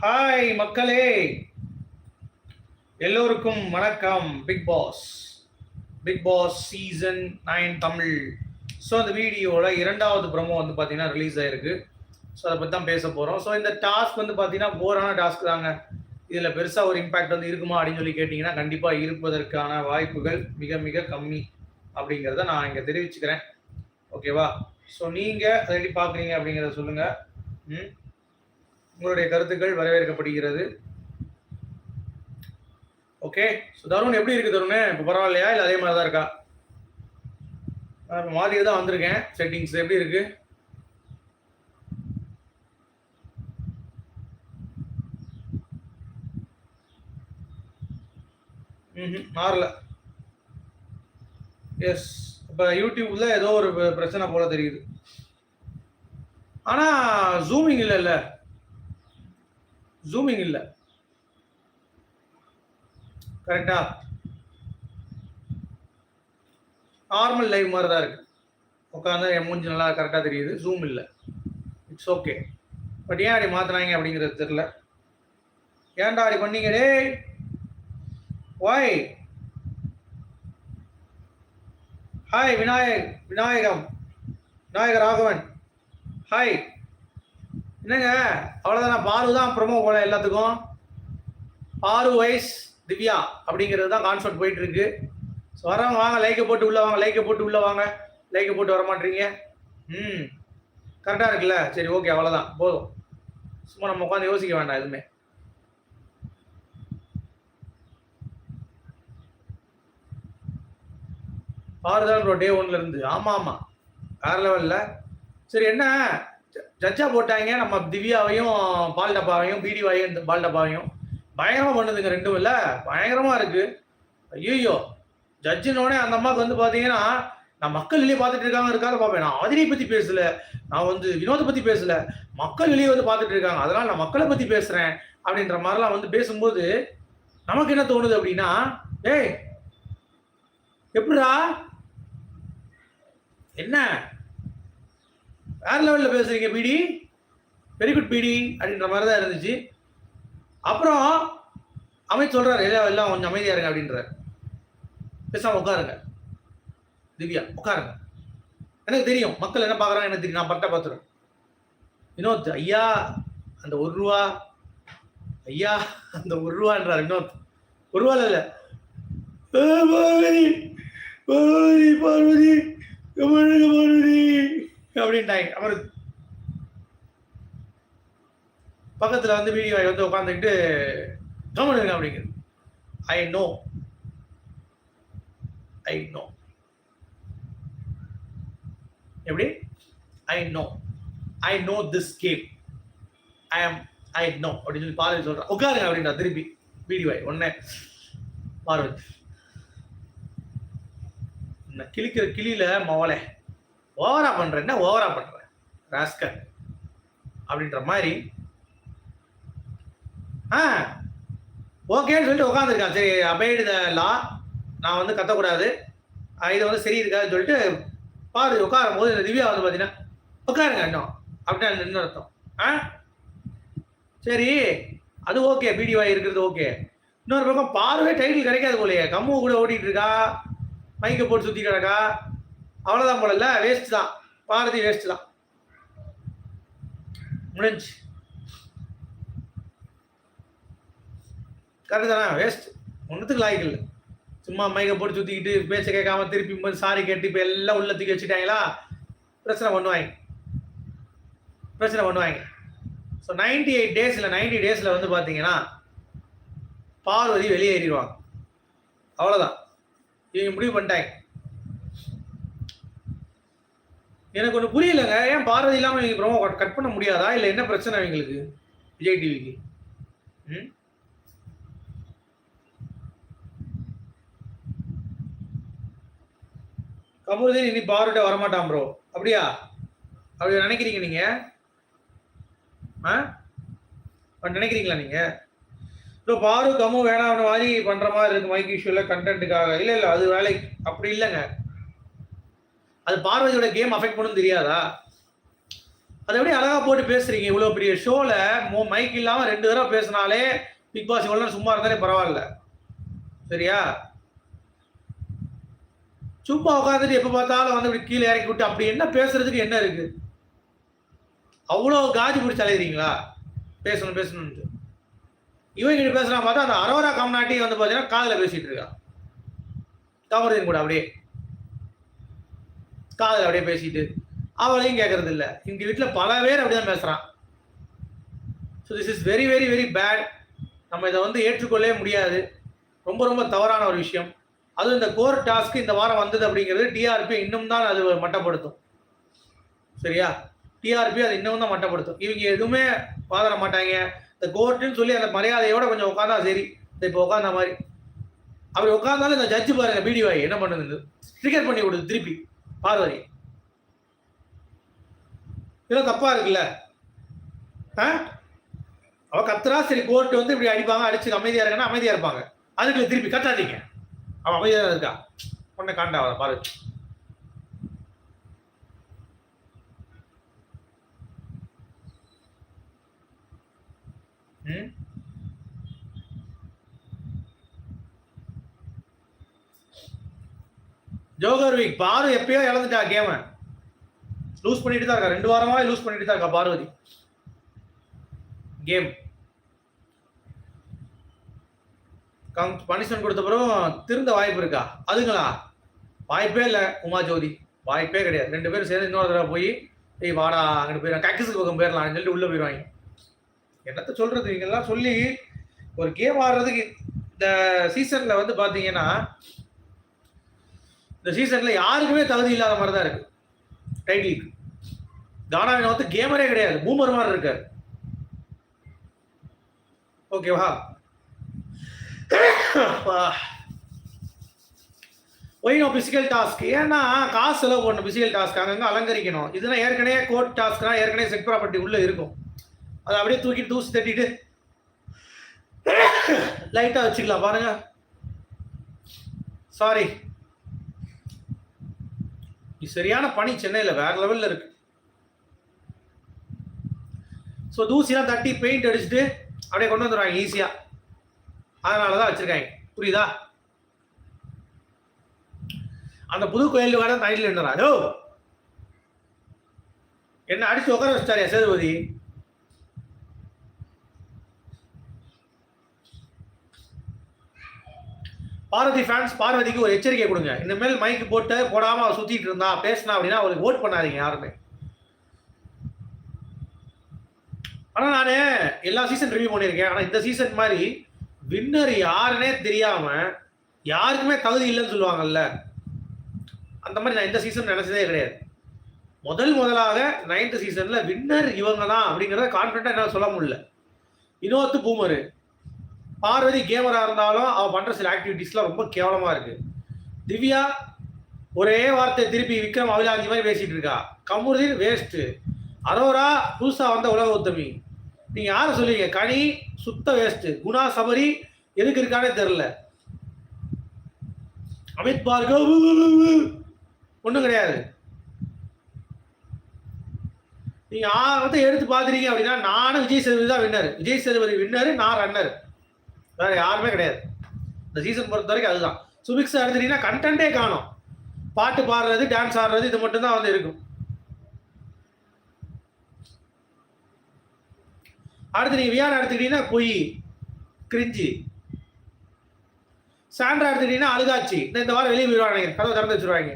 Hi மக்களே. எல்லோருக்கும் வணக்கம். Bigg Boss Bigg Boss season nine Tamil. So அந்த வீடியோவில் இரண்டாவது ப்ரமோ வந்து பார்த்தீங்கன்னா ரிலீஸ் ஆயிருக்கு. ஸோ அதை பற்றி தான் பேச போகிறோம் ஸோ இந்த டாஸ்க் வந்து பார்த்தீங்கன்னா போரான டாஸ்க் தாங்க. இதில் பெருசாக ஒரு இம்பேக்ட் வந்து இருக்குமா அப்படின்னு சொல்லி கேட்டிங்கன்னா கண்டிப்பாக இருப்பதற்கான வாய்ப்புகள் மிக மிக கம்மி அப்படிங்கிறத நான் இங்கே தெரிவிச்சுக்கிறேன். ஓகேவா ஸோ நீங்கள் அதை எப்படி பார்க்குறீங்க அப்படிங்கிறத சொல்லுங்கள் ம்? உங்களுடைய கருத்துக்கள் வரவேற்கப்படுகிறது. ஓகே ஸோ தருண் எப்படி இருக்கு தருண்? இப்போ பரவாயில்லையா? இல்லை அதே மாதிரி தான் இருக்கா? நான் இப்போ மாதிரி தான் வந்திருக்கேன். செட்டிங்ஸ் எப்படி இருக்கு? ம் மாறல. எஸ் இப்போ யூடியூப்ல ஏதோ ஒரு பிரச்சனை போல தெரியுது. ஆனால் ஜூமிங் இல்லைல்ல. ஜூமிங் இல்லை. கரெக்டா நார்மல் லைவ் மாதிரி தான் இருக்கு. உட்காந்து என் மூஞ்சி நல்லா கரெக்டாக தெரியுது. ஜூம் இல்லை. இட்ஸ் ஓகே பட் ஏன் அப்படி மாற்றினாங்க அப்படிங்கிறது தெரியல. ஏன்டா அப்படி பண்ணீங்க? டேய்! வாய் ஹாய் விநாயக் விநாயகம். விநாயக ராகவன் ஹாய் என்னங்க? அவ்வளோதான் பாரு தான் ப்ரொமோ போல எல்லாத்துக்கும். பாரு வைஸ் திவ்யா அப்படிங்கிறது தான் கான்செப்ட் போயிட்டு இருக்கு ஸோ வரவங்க வாங்க லைக்கை போட்டு உள்ள வாங்க லைக்கை போட்டு உள்ள வாங்க. லைக்கை போட்டு வர மாட்டீங்க ம். கரெக்டாக இருக்குல்ல? சரி ஓகே அவ்வளோதான் போதும். சும்மா நம்ம உட்காந்து யோசிக்க வேண்டாம் எதுவுமே. பாருதான் ப்ரோ டே ஒன்ல இருந்து. ஆமா ஆமா. வேற லெவல்ல சரி என்ன? ஜட்ஜா போட்டாங்க. நம்ம திவ்யாவையும் பால் டப்பாவையும் பிடிவாயும் இந்த பால் டப்பாவையும். பயங்கரமா பண்ணுதுங்க ரெண்டும் இல்ல? பயங்கரமா இருக்கு. ஐயோ ஜட்ஜினோடனே அந்த அம்மாவுக்கு வந்து பாத்தீங்கன்னா நான் மக்கள் வெளியே பார்த்துட்டு இருக்காங்க இருக்காது பார்ப்பேன் நான் ஆதிரியை பத்தி பேசல. நான் வந்து வினோத பத்தி பேசல. மக்கள் வெளியே வந்து பார்த்துட்டு இருக்காங்க. அதனால நான் மக்களை பத்தி பேசுறேன் அப்படின்ற மாதிரிலாம் வந்து பேசும்போது நமக்கு என்ன தோணுது அப்படின்னா ஏய் எப்படிடா? என்ன? வேற லெவலில் பேசுறீங்க பிடி வெரி குட் பிடி அப்படின்ற மாதிரி தான் இருந்துச்சு. அப்புறம் அமைச்சு சொல்றாரு எல்லாம் எல்லாம் கொஞ்சம் அமைதியா இருங்க அப்படின்றார். பேசாம உட்காருங்க. திவ்யா உட்காருங்க. எனக்கு தெரியும் மக்கள் என்ன பார்க்குறாங்க எனக்கு தெரியும். நான் பட்டை பார்த்துருவேன் வினோத் ஐயா அந்த ஒரு ரூபா ஐயா அந்த ஒரு ரூபான்றார் வினோத். ஒரு ரூபா இல்லை. பார்வதி பார்வதி பார்வதி கமலுக்கு பார்வதி அப்படின்ட்டாங்க. அப்புறம் பக்கத்துல வந்து வீடியோ வந்து உட்காந்துக்கிட்டு கவனிங்க அப்படிங்கிறது ஐ நோ ஐ நோ எப்படி? I know I know this game I am I know அப்படின்னு சொல்லி பார்வதி சொல்றேன் உட்காருங்க அப்படின்றா திருப்பி வீடியோ ஒன்னே பார்வதி. இந்த கிழிக்கிற கிளியில மவளை. ஓவரா பண்றேன்னா என்ன ஓவரா பண்றேன்? ராஸ்கர் அப்படின்ற மாதிரி. ஆ ஓகேன்னு சொல்லிட்டு உட்காந்துருக்கான் சரி அபைடு த லா நான் வந்து கத்தக்கூடாது. இதை இது வந்து சரி இருக்காதுன்னு சொல்லிட்டு பாரு உட்காரும் போது திவ்யா வந்து பார்த்தீங்கன்னா உட்காருங்க இன்னும். அப்படின்னு நின்று அர்த்தம். ஆ? சரி அது ஓகே பிடிவாய் இருக்கிறது ஓகே இன்னொரு பக்கம் பார்வை டைட்டில் கிடைக்காது போலயே. கம்மு கூட ஓடிட்டு இருக்கா? மைக்கை போட்டு சுற்றி கிடக்கா? அவ்வளோதான் போல இல்லை வேஸ்ட் தான். பாரதி வேஸ்ட் தான். முடிஞ்சு. கரெக்டு தானே? வேஸ்ட் ஒன்றுத்துக்கு லாய்க்கு இல்லை. சும்மா மைக்கை போட்டு சுற்றிக்கிட்டு பேச்ச கேட்காம திருப்பி சாரி கேட்டு இப்போ எல்லாம் உள்ள தூக்கி வச்சுட்டாங்களா? பிரச்சனை பண்ணுவாங்க. பிரச்சனை பண்ணுவாங்க. ஸோ நைன்டி எயிட் டேஸில் நைன்டி டேஸில் வந்து பார்த்தீங்கன்னா பார்வதி வெளியேறிடுவாங்க. அவ்வளோதான் இவங்க முடிவு பண்ணிட்டாங்க. எனக்கு ஒன்று புரியலங்க. ஏன் பாரதி இல்லாமல் இவங்க ப்ரோமோ கட் பண்ண முடியாதா? இல்லை என்ன பிரச்சனை இவங்களுக்கு? விஜய் டிவிக்கு? ம்? கமருதீன் இனி பார்வட்ட வரமாட்டான் ப்ரோ அப்படியா? அப்படி நினைக்கிறீங்க நீங்க? ஆ? நினைக்கிறீங்களா நீங்க? ஸோ பாரு கமு வேணாம்னு மாதிரி பண்ற மாதிரி இருக்கு மைக் இஷ்யூல கண்டென்ட்டுக்காக இல்லை இல்லை அது வேலை அப்படி இல்லைங்க. அது பார்வதியோட கேம் அஃபெக்ட் பண்ணும் தெரியாதா? அதை எப்படி அழகா போட்டு பேசுறீங்க இவ்வளவு பெரிய ஷோல மைக் இல்லாம ரெண்டு தடவை பேசினாலே பிக் பாஸ் இவ்வளவு சும்மா இருந்தாலே பரவாயில்ல. சரியா? சும்மா உட்காந்துட்டு எப்ப பார்த்தாலும் வந்து இப்படி கீழே இறக்கி விட்டு அப்படி என்ன பேசுறதுக்கு என்ன இருக்கு? அவ்வளோ காஜி பிடிச்சி அலையிறீங்களா? பேசணும் பேசணும்ட்டு இவன் கிட்ட பேசுறான் பார்த்தா அந்த அரோரா கம்நாட்டி வந்து பார்த்தீங்கன்னா காதில் பேசிட்டு இருக்கா. கமருதீன் கூட அப்படியே. காதில் அப்படியே பேசிட்டு அவளையும் கேட்கறது இல்லை எங்க வீட்டில் பல பேர் அப்படிதான் பேசுறான். So this is very very very bad நம்ம இதை வந்து ஏற்றுக்கொள்ளவே முடியாது. ரொம்ப ரொம்ப தவறான ஒரு விஷயம். அதுவும் இந்த கோர் டாஸ்க் இந்த வாரம் வந்தது அப்படிங்கிறது டிஆர்பி இன்னும் தான் அது மட்டப்படுத்தும். சரியா? டிஆர்பி அது இன்னும் தான் மட்டப்படுத்தும். இவங்க எதுவுமே பாதர மாட்டாங்க. இந்த கோர்ட்டுன்னு சொல்லி அந்த மரியாதையோட கொஞ்சம் உட்காந்தா சரி. இந்த இப்போ உட்காந்த மாதிரி. அப்படி உட்காந்தாலும் இந்த ஜட்ஜு பாருங்க பிடிவாய் என்ன பண்ணுது? ட்ரிகர் பண்ணி கொடுது திருப்பி. பார்வதி. இதெல்லாம் தப்பா இருக்குல்ல? ஆ? அவ கத்துறா சரி கோர்ட் வந்து இப்படி அடிப்பாங்க அடிச்சு அமைதியா இருக்கனா அமைதியா இருப்பாங்க. அதுக்கு திருப்பி கத்தாதீங்க அவன் அமைதியா இருக்கா? உன்னை காண்டா அவளை பார்வதி ம்? Joker week. பாரு எப்பயோ இழந்துட்டா கேம லூஸ் பண்ணிட்டு தான் இருக்கா ரெண்டு வாரமாவே லூஸ் பண்ணிட்டு தான் இருக்கா பார்வதி. கேம் கம் பனிஷ்மெண்ட் கொடுத்த பிறகு திருந்த வாய்ப்பு இருக்கா? அதுங்களா? வாய்ப்பே இல்லை உமா ஜோதி வாய்ப்பே கிடையாது. ரெண்டு பேரும் சேர்ந்து இன்னொரு தடவை போய் ஏய் வாடா அங்கிட்டு போயிடலாம் கேக்ஸுக்கு பக்கம் போயிடலாம் சொல்லிட்டு உள்ளே போயிடுவாங்க என்னத்த சொல்றது? இங்கெல்லாம் சொல்லி ஒரு கேம் ஆடுறதுக்கு இந்த சீசனில் வந்து பார்த்தீங்கன்னா இந்த சீசன்ல யாருக்குமே தகுதி இல்லாத மாதிரி தான் இருக்கு டைட்டிலுக்கு தானா வந்து கேமரே கிடையாது. பூமர் மாதிரி இருக்காரு. ஓகேவா ஒயினோ பிசிக்கல் டாஸ்க் ஏன்னா காசு செலவு பண்ணணும் பிசிக்கல் டாஸ்க் அங்கங்க அலங்கரிக்கணும். இதுனா ஏற்கனவே கோர்ட் டாஸ்க்னா ஏற்கனவே செக் ப்ராப்பர்ட்டி உள்ள இருக்கும். அதை அப்படியே தூக்கி தூசி தட்டிட்டு லைட்டா வச்சுக்கலாம் பாருங்க. சாரி சரியான பனி சென்னையில் வேற லெவலில் இருக்கு. ஸோ தூசிலாம் தட்டி பெயிண்ட் அடிச்சுட்டு அப்படியே கொண்டு வந்துடுவாங்க ஈஸியாக அதனால தான் வச்சுருக்காங்க. புரியுதா? அந்த புது கோயில் வேற நைட்டில் இருந்தரா என்ன அடிச்சு உட்கார வச்சிட்டாரியா சேதுபதி? பார்வதி ஃபேன்ஸ் பார்வதிக்கு ஒரு எச்சரிக்கை கொடுங்க. இனிமேல் மைக்கு போட்டு போடாமல் அவர் சுற்றிட்டு இருந்தா பேசினா அப்படின்னா அவருக்கு ஓட் பண்ணாதீங்க யாருமே. ஆனால் நானே எல்லா சீசன் ரிவ்யூ பண்ணியிருக்கேன். ஆனால் இந்த சீசன் மாதிரி வின்னர் யாருன்னே தெரியாம யாருக்குமே தகுதி இல்லைன்னு சொல்லுவாங்கல்ல. அந்த மாதிரி நான் இந்த சீசன் நினைச்சதே கிடையாது. முதல் முதலாக நைன்த் சீசன்ல வின்னர் இவங்க தான் அப்படிங்கிறத கான்ஃபிடண்டா என்னால் சொல்ல முடியல. வினோத்து பூமரு. பார்வதி கேமரா இருந்தாலும் அவள் பண்ற சில ஆக்டிவிட்டிஸ்லாம் ரொம்ப கேவலமா இருக்கு திவ்யா ஒரே வார்த்தை திருப்பி விக்ரம் அவிலாஞ்சி மாதிரி பேசிட்டு இருக்கா கமுருதீன் வேஸ்ட் அரோரா புதுசா வந்த உலக உத்தமி நீங்க யாரை சொல்லுவீங்க கனி சுத்த வேஸ்ட் குணா சபரி எதுக்கு இருக்கானே தெரியல அமித் பார்கவ் ஒன்றும் கிடையாது நீங்க ஆரத்தை எடுத்து பார்த்துறீங்க அப்படின்னா நானும் விஜய் சேதுபதி தான் வின்னர் விஜய் சேதுபதி வின்னர் நான் ரன்னர் வேற யாருமே கிடையாது. இந்த சீசன் பொறுத்த வரைக்கும் அதுதான். சுபிக்ஸ் எடுத்துட்டீங்கன்னா கண்டென்ட்டே காணும். பாட்டு பாடுறது டான்ஸ் ஆடுறது இது மட்டும்தான் வந்து இருக்கும். அடுத்து நீங்க வியார் எடுத்துக்கிட்டீங்கன்னா பொய் கிரிஞ்சி சாண்ட்ரா எடுத்துக்கிட்டீங்கன்னா அழுகாச்சி. இந்த இந்த வாரம் வெளியே போயிடுவாங்க கதவை திறந்து வச்சிருவாங்க.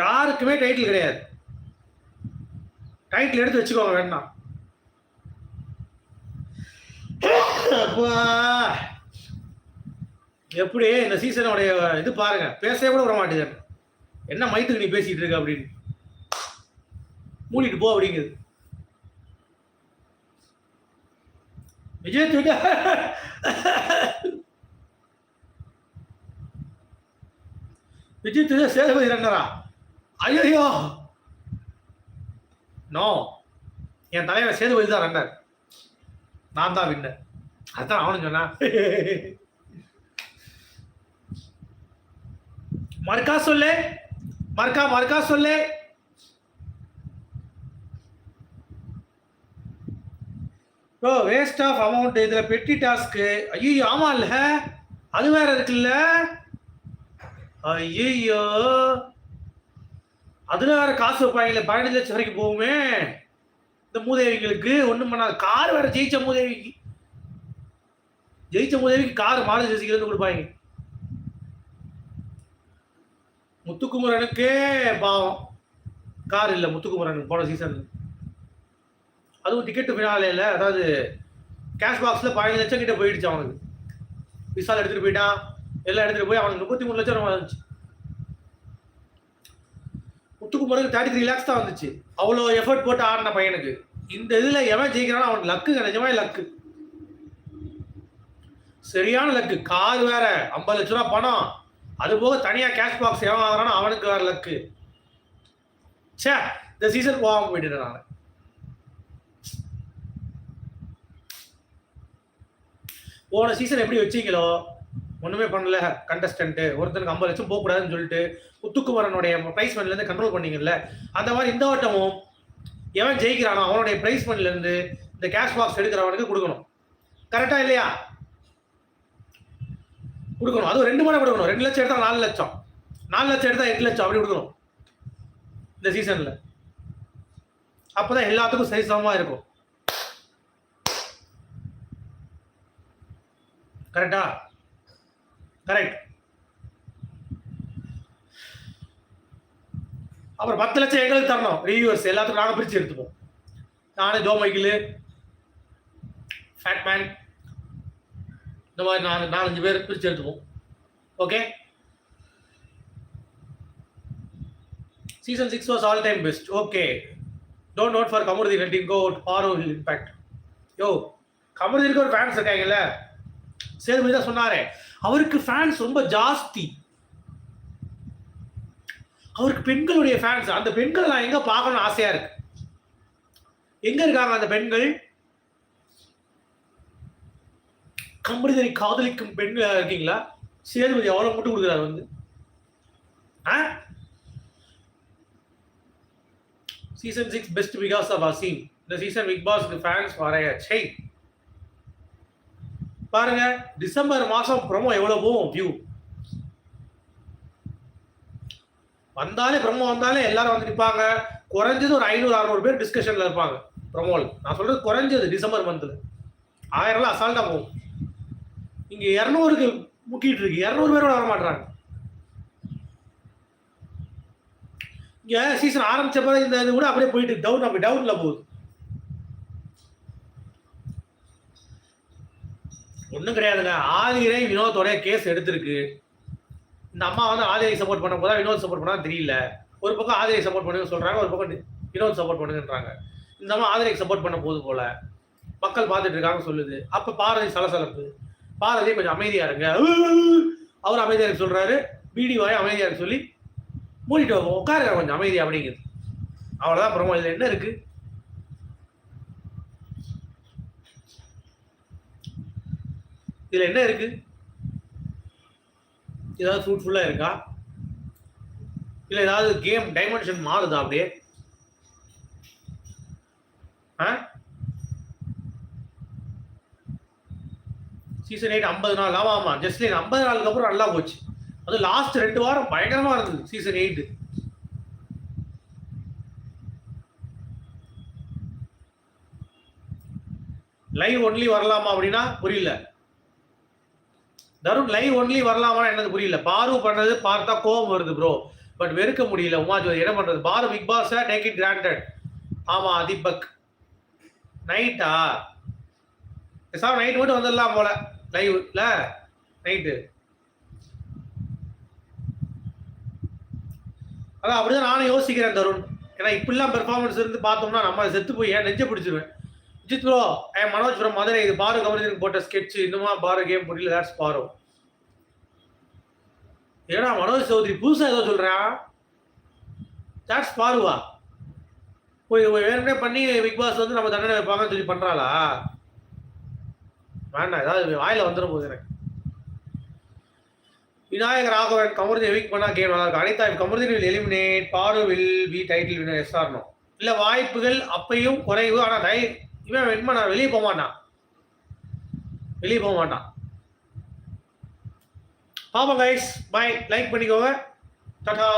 யாருக்குமே டைட்டில் கிடையாது. டைட்டில் எடுத்து வச்சுக்கோங்க வேணாம் எப்படி இந்த சீசனுடைய இது பாருங்க பேசவே கூட விட மாட்டேங்குது. என்ன மைத்துக்கு நீ பேசிட்டு இருக்க அப்படின்னு. மூடிட்டு போ அப்படிங்குது. விஜய் தூக்க விஜய் தூக்க சேதுபதி ரன்னரா? ஐயோ நோ என் தலைவர் சேதுபதி தான் ரன்னர் நான் தான் வின்னர் அதுதான் அவனு சொன்னா மறுக்கா சொல்லு. மறுக்கா மறுக்கா சொல்லு. ஓ வேஸ்ட் ஆஃப் அமௌண்ட் இதுல பெட்டி டாஸ்க்கு ஐயோ ஆமா இல்ல. அது வேற இருக்குல்ல. ஐயோ அதுல வேற காசு வைப்பாங்களே பதினஞ்சு லட்சம் வரைக்கும் போகுமே. இந்த மூதேவிகளுக்கு ஒன்றும் பண்ணாது. கார் வேற ஜெயிச்ச மூதேவிக்கு. ஜெயிச்ச மூதேவிக்கு கார் மாடு ஜெயிச்சிக்கிறது கொடுப்பாங்க. முத்துக்குமரனுக்கே பாவம். கார் இல்லை முத்துக்குமரனுக்கு போன சீசன் அதுவும் டிக்கெட்டு ஃபினாலேல அதாவது கேஷ் பாக்ஸில் பதினஞ்சு லட்சம் கிட்ட போயிடுச்சு அவனுக்கு. விசால் எடுத்துகிட்டு போயிட்டான். எல்லாம் எடுத்துகிட்டு போய் அவனுக்கு முப்பத்தி மூணு லட்சம் வந்துச்சு. முத்துக்கு முத்துக்குமரனுக்கு தேர்ட்டி த்ரீ லேக்ஸ் தான் வந்துச்சு. அவ்வளோ எஃபர்ட் போட்டு ஆடின பையனுக்கு. இந்த இதில் எவன் ஜெயிக்கிறானோ அவனுக்கு லக்கு நிஜமே லக்கு சரியான லக்கு கார் வேற ஐம்பது லட்ச ரூபா பணம். அது போக தனியாக கேஷ் பாக்ஸ் எவன் வாங்குறானோ அவனுக்கு வேற லக்கு சே இந்த சீசன் போகாமல் போயிட்டேன் நான். போன சீசன் எப்படி வச்சீங்களோ? ஒன்றுமே பண்ணல. கண்டஸ்டன்ட்டு ஒருத்தனுக்கு ஐம்பது லட்சம் போகக்கூடாதுன்னு சொல்லிட்டு முத்துக்குமரனுடைய பிரைஸ் மணிலேருந்து கண்ட்ரோல் பண்ணீங்கல்ல அந்த மாதிரி இந்த வட்டமும் எவன் ஜெயிக்கிறானோ அவனுடைய பிரைஸ் மணிலேருந்து இந்த கேஷ் பாக்ஸ் எடுக்கிறவனுக்கு கொடுக்கணும். கரெக்டா இல்லையா? கொடுக்கணும். அதுவும் ரெண்டு மணி கொடுக்கணும். ரெண்டு லட்சம் எடுத்தா நாலு லட்சம். நாலு லட்சம் எடுத்தா எட்டு லட்சம் அப்படி கொடுக்கணும். இந்த சீசனில் அப்போதான் எல்லாத்துக்கும் சரி சமமாக இருக்கும் கரெக்டா கரெக்ட் அப்புறம் பத்து லட்சம் எங்களுக்கு தரணும். ரிவியூவர்ஸ் எல்லாத்துக்கும் நாங்கள் பிரித்து எடுத்துப்போம். நானே ஜோ மைக்கிள் ஃபேட்மேன் இந்த மாதிரி நாலு நாலஞ்சு பேர் பிரித்து எடுத்துப்போம். Okay season six was all time best okay don't note for Kamaruthi rating go borrow impact யோ கமருதிக்கு ஒரு ஃபேன்ஸ் இருக்காங்கல்ல? சேதுபதி தான் சொன்னாரே அவருக்கு ஃபேன்ஸ் ரொம்ப ஜாஸ்தி. அவருக்கு பெண்களுடைய ஃபேன்ஸ் அந்த பெண்கள் நான் எங்கே பார்க்கணும்னு ஆசையாக இருக்கு? எங்கே இருக்காங்க அந்த பெண்கள்? கம்பெனி காதலிக்கும் பெண்கள் இருக்கீங்களா? சேதுபதி எவ்வளோ மட்டும் கொடுக்குறாரு வந்து. ஆ? Season six best because of Azeem இந்த சீசன் பிக் பாஸ் ஃபேன்ஸ் வரைய. பாருங்க டிசம்பர் மாதம் ப்ரொமோ எவ்வளோ போகும் வியூ வந்தாலே பிரம்மோ வந்தாலே எல்லாரும் வந்து நிற்பாங்க குறைஞ்சது ஒரு ஐநூறு அறுநூறு பேர் டிஸ்கஷன்ல இருப்பாங்க ப்ரொமோல் நான் சொல்றது குறைஞ்சது டிசம்பர் மந்த்ல ஆயிரம்லாம் அசால்ட்டா போகும். இங்க இரநூறுக்கு முக்கிட்டு இருக்கு. இரநூறு பேரோட வர மாட்டுறாங்க இங்க சீசன் ஆரம்பிச்ச பிறகு இந்த இது கூட அப்படியே போயிட்டு டவுன் அப்படி டவுன்ல போகுது. ஒன்றும் கிடையாதுங்க. ஆதிரை வினோதோடைய கேஸ் எடுத்திருக்கு. இந்த அம்மா வந்து ஆதிரை சப்போர்ட் பண்ண போதா வினோத் சப்போர்ட் பண்ணா தெரியல. ஒரு பக்கம் ஆதிரை சப்போர்ட் பண்ணுன்னு சொல்றாங்க ஒரு பக்கம் வினோத் சப்போர்ட் பண்ணுங்கன்றாங்க. இந்த அம்மா ஆதிரை சப்போர்ட் பண்ண போது போல. மக்கள் பார்த்துட்டு இருக்காங்க சொல்லுது. அப்ப பாரதி சலசலப்பு. பாரதி கொஞ்சம் அமைதியா இருங்க. அவர் அமைதியா இருக்க சொல்றாரு. பிடி வாய் அமைதியா இருக்க சொல்லி மூடிட்டு உட்காருங்க கொஞ்சம் அமைதி அப்படிங்குது. அவ்வளவுதான் பிரமோ இதுல என்ன இருக்கு? இதுல என்ன இருக்கு? ஏதாவது ஃப்ரூட்ஃபுல்லாக இருக்கா? இல்லை ஏதாவது கேம் டைமென்ஷன் மாறுதா அப்படியே? சீசன் எயிட் ஐம்பது நாள் ஆமா ஆமாம் ஜஸ்ட்லைன் ஐம்பது நாளுக்கு அப்புறம் நல்லா போச்சு. அது லாஸ்ட் ரெண்டு வாரம் பயங்கரமாக இருந்தது சீசன் எயிட்டு லைவ் ஒன்லி வரலாமா அப்படின்னா புரியல. தருண் லைவ் ஒன்லி வரலாமா எனக்கு புரியல. பாரு பண்ணது பார்த்தா கோபம் வருது ப்ரோ பட் வெறுக்க முடியல உமாஜோதி. என்ன பண்றது? Paaru Bigg Boss take it granted ஆமா தீபக். நைட்டா சார் நைட் மட்டும் வந்துடலாம் போல. லைவ்ல நைட்டு அதான் அப்படிதான் நானும் யோசிக்கிறேன் தருண். ஏன்னா இப்படிலாம் பெர்ஃபார்மன்ஸ் இருந்து பார்த்தோம்னா நம்ம செத்து போய் ஏன் நெஞ்ச பிடிச்சிருவேன்? Jith bro I Manoj from Madurai இது பாரு கவர்னருக்கு போட்ட ஸ்கெட்ச் இன்னுமா பாரு கேம் புரியல தட்ஸ் பாரு. ஏடா மனோஜ் சௌத்ரி புதுசா ஏதோ சொல்றான் தட்ஸ் பாருவா. போய் வேணுமே பண்ணி பிக் பாஸ் வந்து நம்ம தண்டனை வைப்பாங்கன்னு சொல்லி பண்றாளா? வேண்டாம் ஏதாவது வாயில வந்துடும் போகுது எனக்கு. விநாயகர் ராகவன் கமருதீன் எவிக் பண்ணா கேம் நல்லா இருக்கும். Anitha Kamarudheen will eliminate Paaru will be title winner yes ஆர்னோ இல்ல வாய்ப்புகள் அப்பையும் குறைவு ஆனா டை இவன் வெண்மனா வெளியே போக மாட்டான். வெளியே போக மாட்டான். கைஸ் பை லைக் பண்ணிக்கோங்க. டாடா